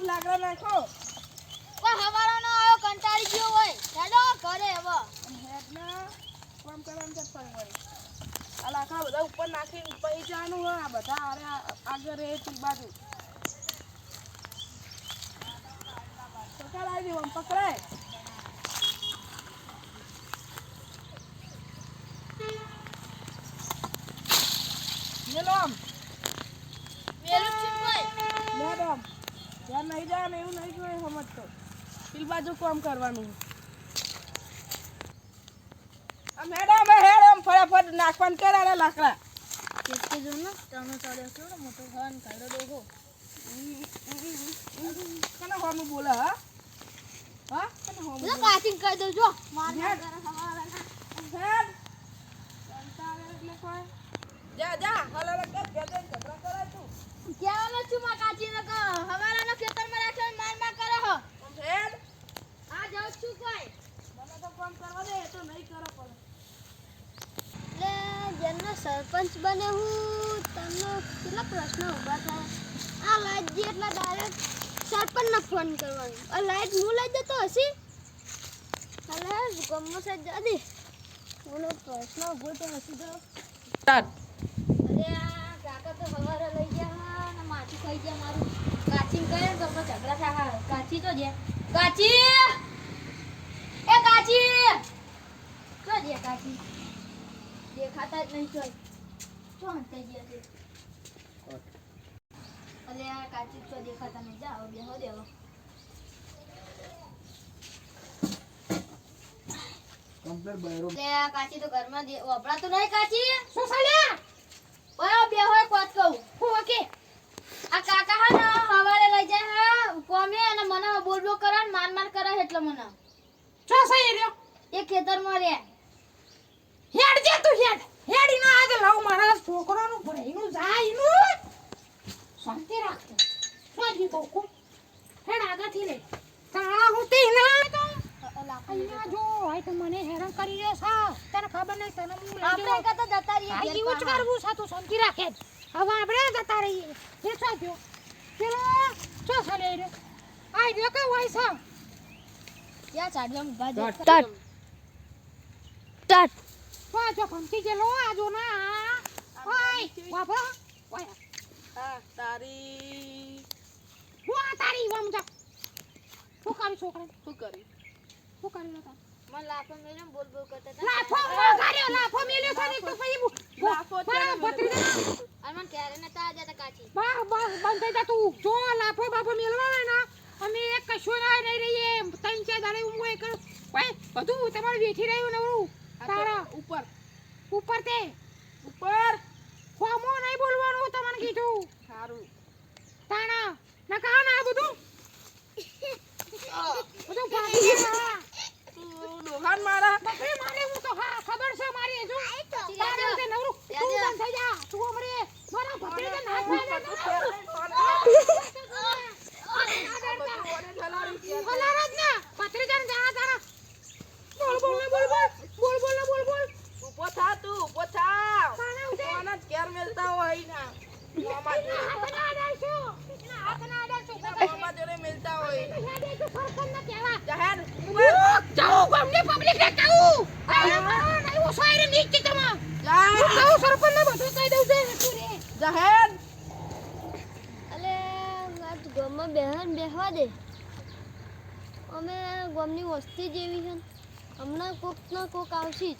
ફટાફટ લાકડા નાખો કોઈ હવારાનો આવ્યો કંટાળી ગયો હોય. હેડો ઘરે હવે. હેડના કામ કરવાનું છે ફરી વળી. આ લાકડા બધા ઉપર નાખી પછી જવાનું હોય. આ બધા આરે આગળ રહે છે બાજુ. પકડ આવી દેવો આમ પકડાય. મેલું છે મેડમ. જ્યાં નહીં જાય ને એવું નહીં જોઈએ સમજતો પેલી બાજુ કામ કરવાનું. મેડમ હેડ આમ ફટાફટ નાખવાનું કરાડે લાકડા. કેટલે જો ને તમે ચડ્યો છો ને મોટો હન કાઢો ડોગો કને હોનું બોલે હા? હા? કને હોનું બોલે? કાચિંગ કરી દો જો. માર હેડ. કરે. જા જા હલાલા કર ગેદે ઝઘડા કરે તું કહેવાનો છું માં કાચી ને હવારાનો ખેતરમાં રાખ્યો માર માર કરે હો આમ હેડ આ જાઉં છું કોઈ મને તો કામ કરવા દે એ તો નહીં કરો પડે એટલે જેમનો સરપંચ બને હું તમને કેટલા પ્રશ્ન ઊભા થાય? આ લાઈટ જે એટલા ડાયરેક્ટ સરપંચને ફોન કરવાનો. આ લાઈટ હું લઈ જતો હશી? અલે ગમો સાહેબ જાદી બોલો પ્રશ્ન ઊભો તો હસી તો સ્ટાર્ટ અરે આ કાકા તો સવારે લઈ ગયા અને માથું ખાઈ ગયા મારું. કાચી કહે તો ઝઘડા થયા. કાચી તો જે કાચી! એ કાચી! તો જે કાચી. દેખાતા જ નહીં ચોય તો હંતાઈ ગયા છે અલે આ કાચી તો દેખાતા નહીં જાઓ બેહો દેવો કમ્પ્લીટ બૈરો લે આ કાચી તો ઘરમાં દે વપરાતું નહીં કાચી શું સાલ્યા ઓય બેહો એક વાત કહું હું ઓકે આ કાકા હા ને હવારે લઈ જાય હા કોમે અને માર માર કરે એટલે મને ચો સહી રહ્યો એ ખેતરમાં રે હેડ જે તું હેડ હેડી ના આજે લવ મારા છોકરાનું ભરેનું જાય નું શાંતિ રાખતો સ્વાજી કોકો હેડ આગાથી લે. તાળા હું તે ના તો અહીંયા જો આય તો મને હેરાન કરી રહ્યો છે. તને ખબર નહીં તને હું આપણે કતો જતા રહીએ આ જીવ ઉચકારવું જ છે તું શાંતિ રાખે. હવે આપણે જતા રહીએ. જે ગયો પેલો ચો ચાલે રે આઈ રે કે હોય છે? ક્યાં ચાડવામાં ઊભા છે? ટટ ટટ પાછો ખમતી ગયેલો આજો ના ઓય બાપા ઓય આ તારી હું તારી? વમ જા શું કરી છોકરા? શું કરી? શું કરી મને લાફો મેલ્યો ને બોલ બોલ કરતા હતા. લાફો માર્યો લાફો મેલ્યો છે ને તો પછી લાફો બા, ભત્રીજા, અને મને ક્યારે નતા આ જતા કાચી. બા, બા, બંધ થઈ જા તું. જો લાફો બાફો મેલવા હોય ને અમે એક કશું ના નહીં રહીએ. ત્રણ ચાર દાડે હું એક ભાઈ બધું તમારું વેઠી રહ્યું નવરું. તારા ઉપર. ઉપર તે. ઉપર? ખોમો નહીં બોલવાનું તમને કીધું. સારું. તાણા ના કહા ના આ બધું? બધું ભાગી ગયા તું ડોહાન મારા બકરી મારે હું તો હા ખબર છે મારી હજુ તારે તે નવરું તું યાદ બંધ થઈ જા તું હમરે મારા ભત્રીજા નાચ હલારા જ ના ભત્રીજાને જા તારા બોલ બોલ ને બોલ બોલ બોલ બોલ ને બોલ બોલ ઊભો થા તું ઊભો થા કાને ઉઠે કોના ઘેર મેલતા હોય ના મોમા એના જોડે હાથ ના અડાડશો એના હાથ ના અડાડશો એના મોમા જોડે મેલતા હોય હેડે તો સરપંચ ને કહેવા જાહેર ઉપર જાઓ ગામની પબ્લિક ને કહું નહીં હું સોયરે નીચે તમા જા કહું સરપંચ ને બધું કહી દઉં છે તું રે જાહેર અલે આજ ગામમાં બહેન બેહવા દે અમે ગામની વસ્તી જેવી છે હમણાં કોક કોક આવશે જ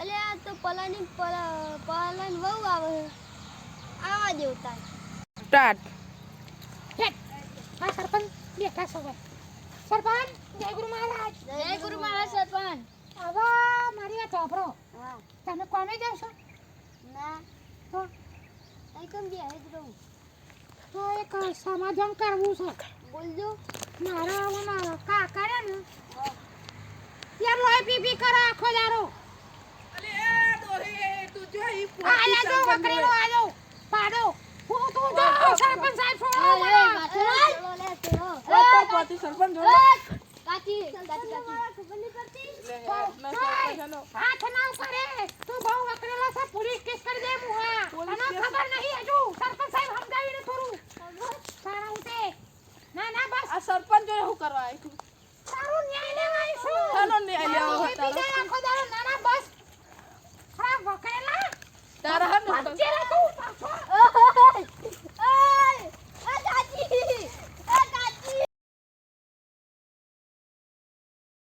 અલે, આ તો પલાની, પલા, પલાની વહુ આવે છે. આવા ઉતાર. સ્ટાર્ટ. હા સરપંચ. બેઠા છે હવે સરપંચ જય ગુરુ મહારાજ. જય ગુરુ મહારાજ સરપંચ. હવે મારી વાત સાંભળો. તમે કોને જાવ છો? ના. તો? એકમ કેમ બે જ તો એક સમાધાન કરવું છે. બોલજો મારા ઓલા કાકા રે ને યાર લોય પી પી કરે આખો દારો અલે એ દોહી તું જોઈ ઈ આયા જો બકરીનો આયો હતી સરપંચ જોડે સરપંચ કરવા